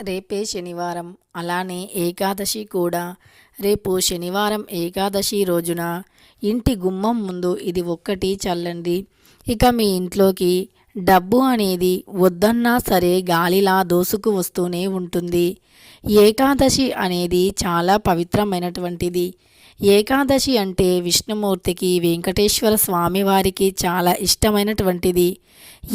రేపే శనివారం. అలానే ఏకాదశి కూడా. రేపు శనివారం ఏకాదశి రోజున ఇంటి గుమ్మం ముందు ఇది ఒక్కటి చల్లండి. ఇక మీ ఇంట్లోకి డబ్బు అనేది వద్దన్నా సరే గాలిలా దోసుకు వస్తూనే ఉంటుంది. ఏకాదశి అనేది చాలా పవిత్రమైనటువంటిది. ఏకాదశి అంటే విష్ణుమూర్తికి వెంకటేశ్వర స్వామివారికి చాలా ఇష్టమైనటువంటిది.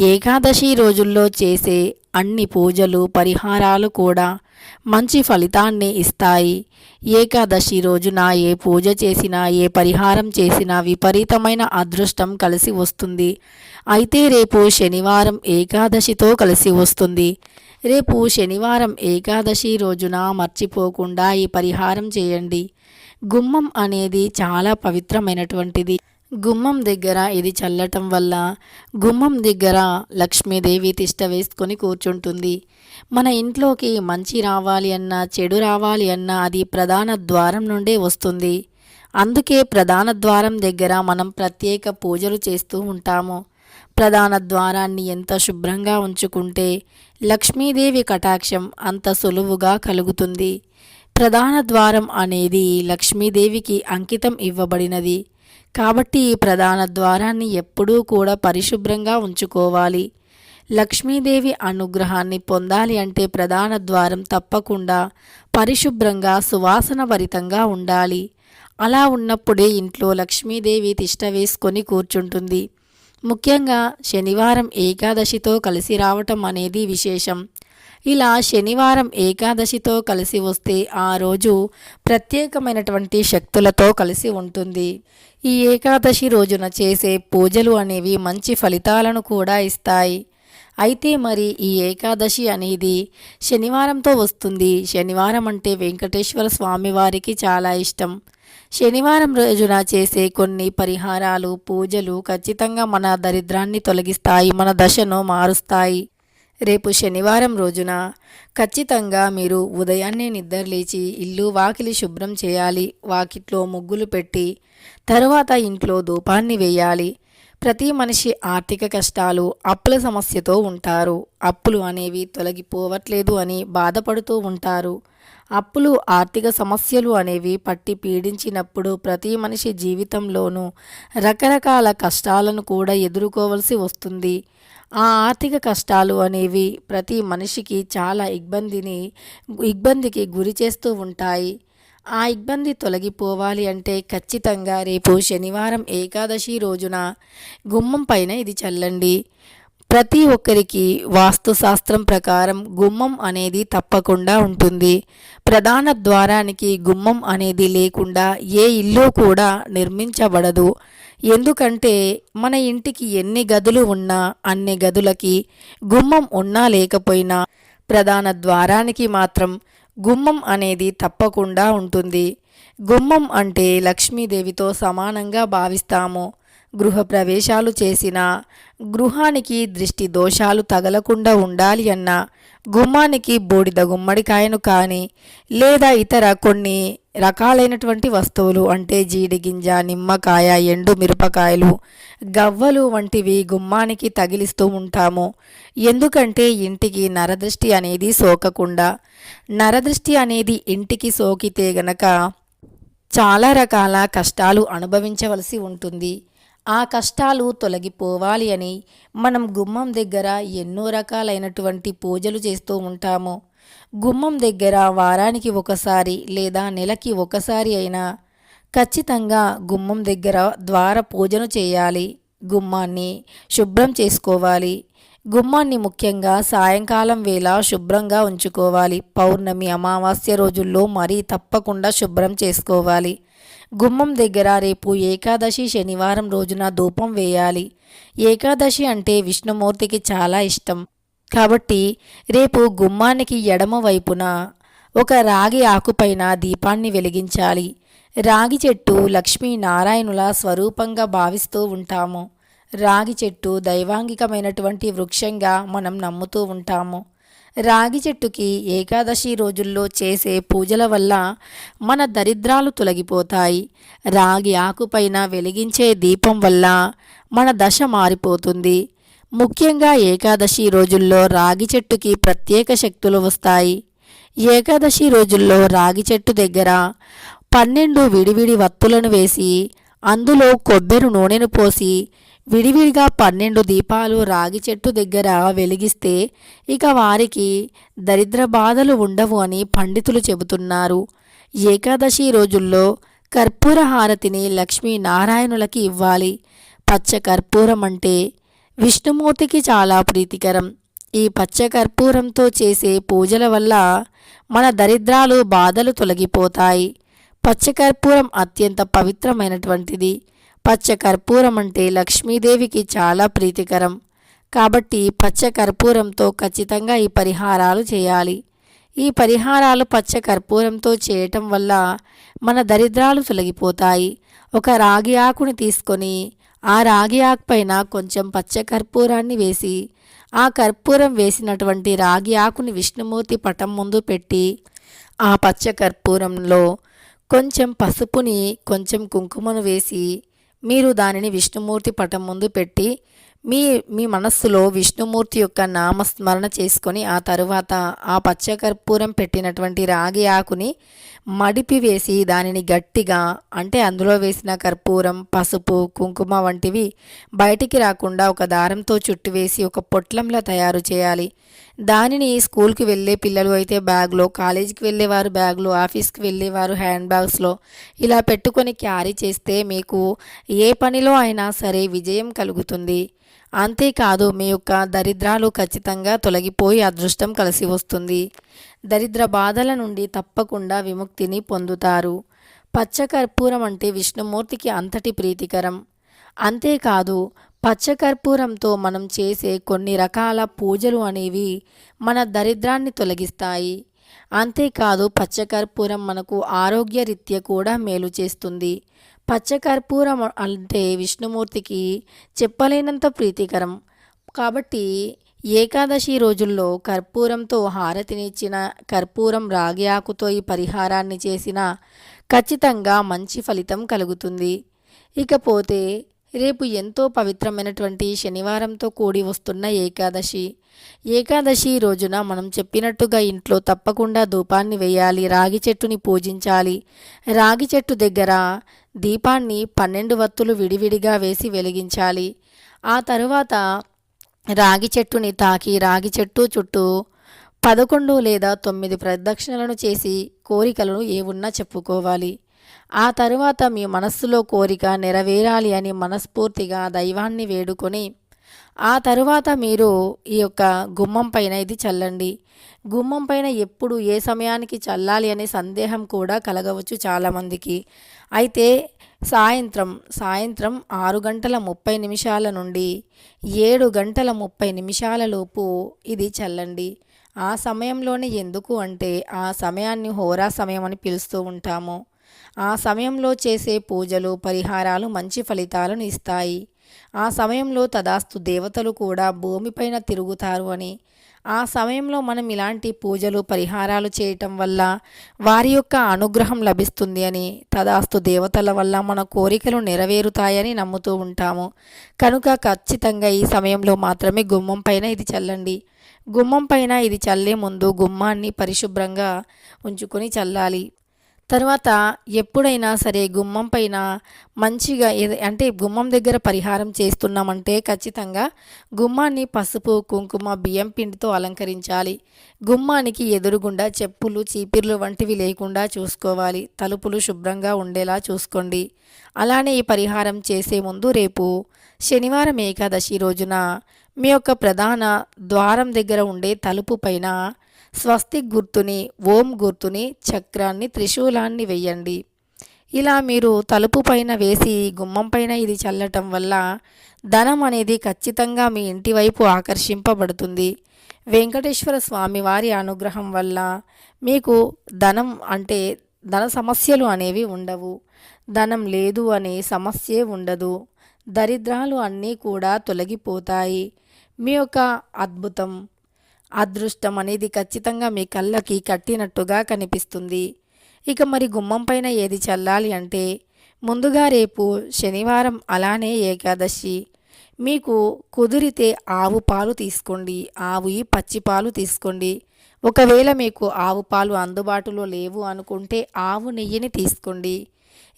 ఏకాదశి రోజుల్లో చేసే అన్ని పూజలు పరిహారాలు కూడా మంచి ఫలితాన్ని ఇస్తాయి. ఏకాదశి రోజున ఏ పూజ చేసినా ఏ పరిహారం చేసినా విపరీతమైన అదృష్టం కలిసి వస్తుంది. అయితే రేపు శనివారం ఏకాదశితో కలిసి వస్తుంది. రేపు శనివారం ఏకాదశి రోజున మర్చిపోకుండా ఈ పరిహారం చేయండి. గుమ్మం అనేది చాలా పవిత్రమైనటువంటిది. గుమ్మం దగ్గర ఇది చల్లటం వల్ల గుమ్మం దగ్గర లక్ష్మీదేవి తిష్ట వేసుకొని కూర్చుంటుంది. మన ఇంట్లోకి మంచి రావాలి అన్నా చెడు రావాలి అన్నా అది ప్రధాన ద్వారం నుండే వస్తుంది. అందుకే ప్రధాన ద్వారం దగ్గర మనం ప్రత్యేక పూజలు చేస్తూ ఉంటాము. ప్రధాన ద్వారాన్ని ఎంత శుభ్రంగా ఉంచుకుంటే లక్ష్మీదేవి కటాక్షం అంత సులువుగా కలుగుతుంది. ప్రధాన ద్వారం అనేది లక్ష్మీదేవికి అంకితం ఇవ్వబడినది. కాబట్టి ఈ ప్రధాన ద్వారాన్ని ఎప్పుడూ కూడా పరిశుభ్రంగా ఉంచుకోవాలి. లక్ష్మీదేవి అనుగ్రహాన్ని పొందాలి అంటే ప్రధాన ద్వారం తప్పకుండా పరిశుభ్రంగా సువాసన భరితంగా ఉండాలి. అలా ఉన్నప్పుడే ఇంట్లో లక్ష్మీదేవి తిష్ట వేసుకొని కూర్చుంటుంది. ముఖ్యంగా శనివారం ఏకాదశితో కలిసి రావటం అనేది విశేషం. ఇలా శనివారం ఏకాదశితో కలిసి వస్తే ఆ రోజు ప్రత్యేకమైనటువంటి శక్తులతో కలిసి ఉంటుంది. ఈ ఏకాదశి రోజున చేసే పూజలు అనేవి మంచి ఫలితాలను కూడా ఇస్తాయి. అయితే మరి ఈ ఏకాదశి అనేది శనివారంతో వస్తుంది. శనివారం అంటే వెంకటేశ్వర స్వామి వారికి చాలా ఇష్టం. శనివారం రోజున చేసే కొన్ని పరిహారాలు పూజలు ఖచ్చితంగా మన దరిద్రాన్ని తొలగిస్తాయి మన దశను మారుస్తాయి. రేపు శనివారం రోజున ఖచ్చితంగా మీరు ఉదయాన్నే నిద్రలేచి ఇల్లు వాకిలి శుభ్రం చేయాలి. వాకిట్లో ముగ్గులు పెట్టి తరువాత ఇంట్లో ధూపాన్ని వేయాలి. ప్రతి మనిషి ఆర్థిక కష్టాలు అప్పుల సమస్యతో ఉంటారు. అప్పులు అనేవి తొలగిపోవట్లేదు అని బాధపడుతూ ఉంటారు. అప్పులు ఆర్థిక సమస్యలు అనేవి పట్టి పీడించినప్పుడు ప్రతి మనిషి జీవితంలోనూ రకరకాల కష్టాలను కూడా ఎదుర్కోవలసి వస్తుంది. ఆ ఆర్థిక కష్టాలు అనేవి ప్రతి మనిషికి చాలా ఇబ్బందిని ఇబ్బందికి గురి చేస్తూ ఉంటాయి. ఆ ఇబ్బంది తొలగిపోవాలి అంటే ఖచ్చితంగా రేపు శనివారం ఏకాదశి రోజున గుమ్మం పైన ఇది చల్లండి. ప్రతి ఒక్కరికి వాస్తుశాస్త్రం ప్రకారం గుమ్మం అనేది తప్పకుండా ఉంటుంది. ప్రధాన ద్వారానికి గుమ్మం అనేది లేకుండా ఏ ఇల్లు కూడా నిర్మించబడదు. ఎందుకంటే మన ఇంటికి ఎన్ని గదులు ఉన్నా అన్ని గదులకి గుమ్మం ఉన్నా లేకపోయినా ప్రధాన ద్వారానికి మాత్రం గుమ్మం అనేది తప్పకుండా ఉంటుంది. గుమ్మం అంటే లక్ష్మీదేవితో సమానంగా భావిస్తాము. గృహప్రవేశాలు చేసిన గృహానికి దృష్టి దోషాలు తగలకుండా ఉండాలి అన్న గుమ్మానికి బూడిద గుమ్మడికాయను కానీ లేదా ఇతర కొన్ని రకాలైనటువంటి వస్తువులు అంటే జీడిగింజ నిమ్మకాయ ఎండు మిరపకాయలు గవ్వలు వంటివి గుమ్మానికి తగిలిస్తూ ఉంటాము. ఎందుకంటే ఇంటికి నరదృష్టి అనేది సోకకుండా నరదృష్టి అనేది ఇంటికి సోకితే గనక చాలా రకాల కష్టాలు అనుభవించవలసి ఉంటుంది. ఆ కష్టాలు తొలగిపోవాలి అని మనం గుమ్మం దగ్గర ఎన్నో రకాలైనటువంటి పూజలు చేస్తూ ఉంటాము. గుమ్మం దగ్గర వారానికి ఒకసారి లేదా నెలకి ఒకసారి అయినా ఖచ్చితంగా గుమ్మం దగ్గర ద్వార పూజను చేయాలి. గుమ్మాన్ని శుభ్రం చేసుకోవాలి. గుమ్మాన్ని ముఖ్యంగా సాయంకాలం వేళ శుభ్రంగా ఉంచుకోవాలి. పౌర్ణమి అమావాస్య రోజుల్లో మరీ తప్పకుండా శుభ్రం చేసుకోవాలి. గుమ్మం దగ్గర రేపు ఏకాదశి శనివారం రోజున ధూపం వేయాలి. ఏకాదశి అంటే విష్ణుమూర్తికి చాలా ఇష్టం. కాబట్టి రేపు గుమ్మానికి ఎడమ వైపున ఒక రాగి ఆకుపైన దీపాన్ని వెలిగించాలి. రాగి చెట్టు లక్ష్మీనారాయణుల స్వరూపంగా భావిస్తూ ఉంటాము. రాగి చెట్టు దైవాంగికమైనటువంటి వృక్షంగా మనం నమ్ముతూ ఉంటాము. రాగి చెట్టుకి ఏకాదశి రోజుల్లో చేసే పూజల వల్ల మన దరిద్రాలు తొలగిపోతాయి. రాగి ఆకుపైన వెలిగించే దీపం వల్ల మన దశ మారిపోతుంది. ముఖ్యంగా ఏకాదశి రోజుల్లో రాగి చెట్టుకి ప్రత్యేక శక్తులు వస్తాయి. ఏకాదశి రోజుల్లో రాగి చెట్టు దగ్గర పన్నెండు విడివిడి వత్తులను వేసి అందులో కొబ్బరి నూనెను పోసి విడివిడిగా పన్నెండు దీపాలు రాగి చెట్టు దగ్గర వెలిగిస్తే ఇక వారికి దరిద్ర బాధలు ఉండవు అని పండితులు చెబుతున్నారు. ఏకాదశి రోజుల్లో కర్పూర హారతిని లక్ష్మీనారాయణులకి ఇవ్వాలి. పచ్చ కర్పూరం అంటే విష్ణుమూర్తికి చాలా ప్రీతికరం. ఈ పచ్చ కర్పూరంతో చేసే పూజల వల్ల మన దరిద్రాలు బాధలు తొలగిపోతాయి. పచ్చకర్పూరం అత్యంత పవిత్రమైనటువంటిది. పచ్చ కర్పూరం అంటే లక్ష్మీదేవికి చాలా ప్రీతికరం. కాబట్టి పచ్చ కర్పూరంతో ఖచ్చితంగా ఈ పరిహారాలు చేయాలి. ఈ పరిహారాలు పచ్చ కర్పూరంతో చేయటం వల్ల మన దరిద్రాలు తొలగిపోతాయి. ఒక రాగి ఆకుని తీసుకొని ఆ రాగి ఆకు పైన కొంచెం పచ్చ కర్పూరాన్ని వేసి ఆ కర్పూరం వేసినటువంటి రాగి ఆకుని విష్ణుమూర్తి పటం ముందు పెట్టి ఆ పచ్చ కర్పూరంలో కొంచెం పసుపుని కొంచెం కుంకుమను వేసి మీరు దానిని విష్ణుమూర్తి పటం ముందు పెట్టి మీ మీ మనస్సులో విష్ణుమూర్తి యొక్క నామస్మరణ చేసుకొని ఆ తరువాత ఆ పచ్చకర్పూరం పెట్టినటువంటి రాగి ఆకుని మడిపి వేసి దానిని గట్టిగా అంటే అందులో వేసిన కర్పూరం పసుపు కుంకుమ వంటివి బయటికి రాకుండా ఒక దారంతో చుట్టువేసి ఒక పొట్లంలా తయారు చేయాలి. దానిని స్కూల్కి వెళ్ళే పిల్లలు అయితే బ్యాగ్లో కాలేజీకి వెళ్ళేవారు బ్యాగ్లో ఆఫీస్కి వెళ్ళేవారు హ్యాండ్ బ్యాగ్స్లో ఇలా పెట్టుకొని క్యారీ చేస్తే మీకు ఏ పనిలో అయినా సరే విజయం కలుగుతుంది. అంతేకాదు మీ యొక్క దరిద్రాలు ఖచ్చితంగా తొలగిపోయి అదృష్టం కలిసి వస్తుంది. దరిద్ర బాధల నుండి తప్పకుండా విముక్తిని పొందుతారు. పచ్చకర్పూరం అంటే విష్ణుమూర్తికి అంతటి ప్రీతికరం. అంతేకాదు పచ్చకర్పూరంతో మనం చేసే కొన్ని రకాల పూజలు అనేవి మన దరిద్రాన్ని తొలగిస్తాయి. అంతేకాదు పచ్చకర్పూరం మనకు ఆరోగ్యరీత్యా కూడా మేలు చేస్తుంది. పచ్చకర్పూరం అంటే విష్ణుమూర్తికి చెప్పలేనంత ప్రీతికరం. కాబట్టి ఏకాదశి రోజుల్లో కర్పూరంతో హారతినిచ్చిన కర్పూరం రాగి ఆకుతో ఈ పరిహారాన్ని చేసిన ఖచ్చితంగా మంచి ఫలితం కలుగుతుంది. ఇకపోతే రేపు ఎంతో పవిత్రమైనటువంటి శనివారంతో కూడి వస్తున్న ఏకాదశి. ఏకాదశి రోజున మనం చెప్పినట్టుగా ఇంట్లో తప్పకుండా ధూపాన్ని వేయాలి రాగి చెట్టుని పూజించాలి. రాగి చెట్టు దగ్గర దీపాన్ని పన్నెండు వత్తులు విడివిడిగా వేసి వెలిగించాలి. ఆ తరువాత రాగి చెట్టుని తాకి రాగి చెట్టు చుట్టూ పదకొండు లేదా తొమ్మిది ప్రదక్షిణలను చేసి కోరికలను ఏవున్నా చెప్పుకోవాలి. ఆ తరువాత మీ మనస్సులో కోరిక నెరవేరాలి అని మనస్ఫూర్తిగా దైవాన్ని వేడుకొని ఆ తరువాత మీరు ఈ యొక్క గుమ్మం పైన ఇది చల్లండి. గుమ్మం పైన ఎప్పుడు ఏ సమయానికి చల్లాలి అనే సందేహం కూడా కలగవచ్చు చాలామందికి. అయితే సాయంత్రం సాయంత్రం ఆరు గంటల ముప్పై నిమిషాల నుండి ఏడు గంటల ముప్పై నిమిషాల లోపు ఇది చల్లండి. ఆ సమయంలోనే ఎందుకు అంటే ఆ సమయాన్ని హోరా సమయం అని పిలుస్తూ ఉంటాము. ఆ సమయంలో చేసే పూజలు పరిహారాలు మంచి ఫలితాలను ఇస్తాయి. ఆ సమయంలో తదాస్తు దేవతలు కూడా భూమిపైన తిరుగుతారు అని. ఆ సమయంలో మనం ఇలాంటి పూజలు పరిహారాలు చేయటం వల్ల వారి యొక్క అనుగ్రహం లభిస్తుంది అని తదాస్తు దేవతల వల్ల మన కోరికలు నెరవేరుతాయని నమ్ముతూ ఉంటాము. కనుక ఖచ్చితంగా ఈ సమయంలో మాత్రమే గుమ్మం పైన ఇది చల్లండి. గుమ్మం పైన ఇది చల్లే ముందు గుమ్మాన్ని పరిశుభ్రంగా ఉంచుకొని చల్లాలి. తర్వాత ఎప్పుడైనా సరే గుమ్మం పైన మంచిగా అంటే గుమ్మం దగ్గర పరిహారం చేస్తున్నామంటే ఖచ్చితంగా గుమ్మాన్ని పసుపు కుంకుమ బియ్యం పిండితో అలంకరించాలి. గుమ్మానికి ఎదురుగుండా చెప్పులు చీపిర్లు వంటివి లేకుండా చూసుకోవాలి. తలుపులు శుభ్రంగా ఉండేలా చూసుకోండి. అలానే ఈ పరిహారం చేసే ముందు రేపు శనివారం ఏకాదశి రోజున మీ యొక్క ప్రధాన ద్వారం దగ్గర ఉండే తలుపు పైన స్వస్తిక్ గుర్తుని ఓం గుర్తుని చక్రాన్ని త్రిశూలాన్ని వెయ్యండి. ఇలా మీరు తలుపు పైన వేసి గుమ్మం పైన ఇది చల్లటం వల్ల ధనం అనేది ఖచ్చితంగా మీ ఇంటి వైపు ఆకర్షింపబడుతుంది. వెంకటేశ్వర స్వామి వారి అనుగ్రహం వల్ల మీకు ధనం అంటే ధన సమస్యలు అనేవి ఉండవు. ధనం లేదు అనే సమస్యే ఉండదు. దరిద్రాలు అన్నీ కూడా తొలగిపోతాయి. మీ యొక్క అద్భుతం అదృష్టం అనేది ఖచ్చితంగా మీ కళ్ళకి కట్టినట్టుగా కనిపిస్తుంది. ఇక మరి గుమ్మం పైన ఏది చల్లాలి అంటే ముందుగా రేపు శనివారం అలానే ఏకాదశి. మీకు కుదిరితే ఆవు పాలు తీసుకోండి. ఆవుయి పచ్చి పాలు తీసుకోండి. ఒకవేళ మీకు ఆవు పాలు అందుబాటులో లేవు అనుకుంటే ఆవు నెయ్యిని తీసుకోండి.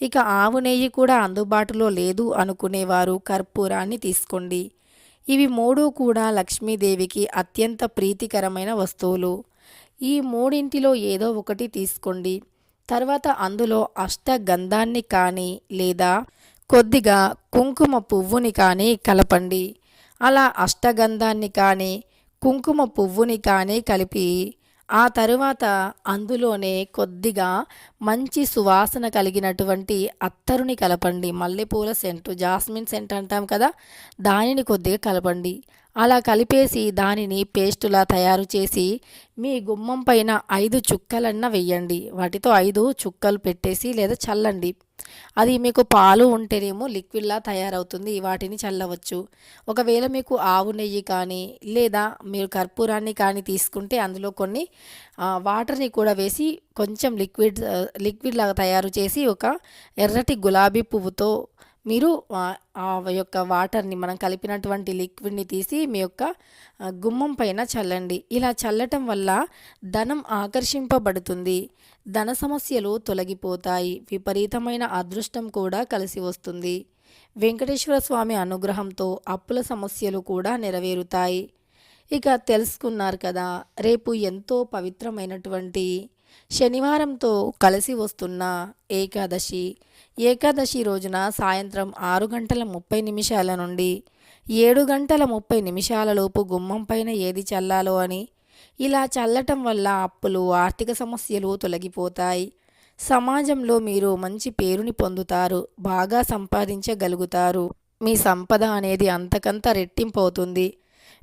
ఇక ఆవు నెయ్యి కూడా అందుబాటులో లేదు అనుకునేవారు కర్పూరాన్ని తీసుకోండి. ఇవి మూడు కూడా లక్ష్మీదేవికి అత్యంత ప్రీతికరమైన వస్తువులు. ఈ మూడింటిలో ఏదో ఒకటి తీసుకోండి. తర్వాత అందులో అష్టగంధాన్ని కానీ లేదా కొద్దిగా కుంకుమ పువ్వుని కానీ కలపండి. అలా అష్టగంధాన్ని కానీ కుంకుమ పువ్వుని కానీ కలిపి ఆ తరువాత అందులోనే కొద్దిగా మంచి సువాసన కలిగినటువంటి అత్తరుని కలపండి. మల్లెపూల సెంటు జాస్మిన్ సెంట్ అంటాం కదా దానిని కొద్దిగా కలపండి. అలా కలిపేసి దానిని పేస్టులా తయారు చేసి మీ గుమ్మం పైన ఐదు చుక్కలన్న వెయ్యండి. వాటితో ఐదు చుక్కలు పెట్టేసి లేదా చల్లండి. అది మీకు పాలు ఉంటేనేమో లిక్విడ్లా తయారవుతుంది వాటిని చల్లవచ్చు. ఒకవేళ మీకు ఆవు నెయ్యి కానీ లేదా మీరు కర్పూరాన్ని కానీ తీసుకుంటే అందులో కొన్ని వాటర్ని కూడా వేసి కొంచెం లిక్విడ్ లిక్విడ్ లాగా తయారు చేసి ఒక ఎర్రటి గులాబీ పువ్వుతో మీరు ఆ యొక్క వాటర్ని మనం కలిపినటువంటి లిక్విడ్ని తీసి మీ యొక్క గుమ్మం పైన చల్లండి. ఇలా చల్లటం వల్ల ధనం ఆకర్షింపబడుతుంది. ధన సమస్యలు తొలగిపోతాయి. విపరీతమైన అదృష్టం కూడా కలిసి వస్తుంది. వెంకటేశ్వర స్వామి అనుగ్రహంతో అప్పుల సమస్యలు కూడా నెరవేరుతాయి. ఇక తెలుసుకున్నారు కదా రేపు ఎంతో పవిత్రమైనటువంటి శనివారంతో కలిసి వస్తున్న ఏకాదశి. ఏకాదశి రోజున సాయంత్రం ఆరు గంటల ముప్పై నిమిషాల నుండి ఏడు గంటల ముప్పై నిమిషాలలోపు గుమ్మం పైన ఏది చల్లాలో అని. ఇలా చల్లటం వల్ల అప్పులు ఆర్థిక సమస్యలు తొలగిపోతాయి. సమాజంలో మీరు మంచి పేరుని పొందుతారు బాగా సంపాదించగలుగుతారు. మీ సంపద అనేది అంతకంత రెట్టింపు అవుతుంది.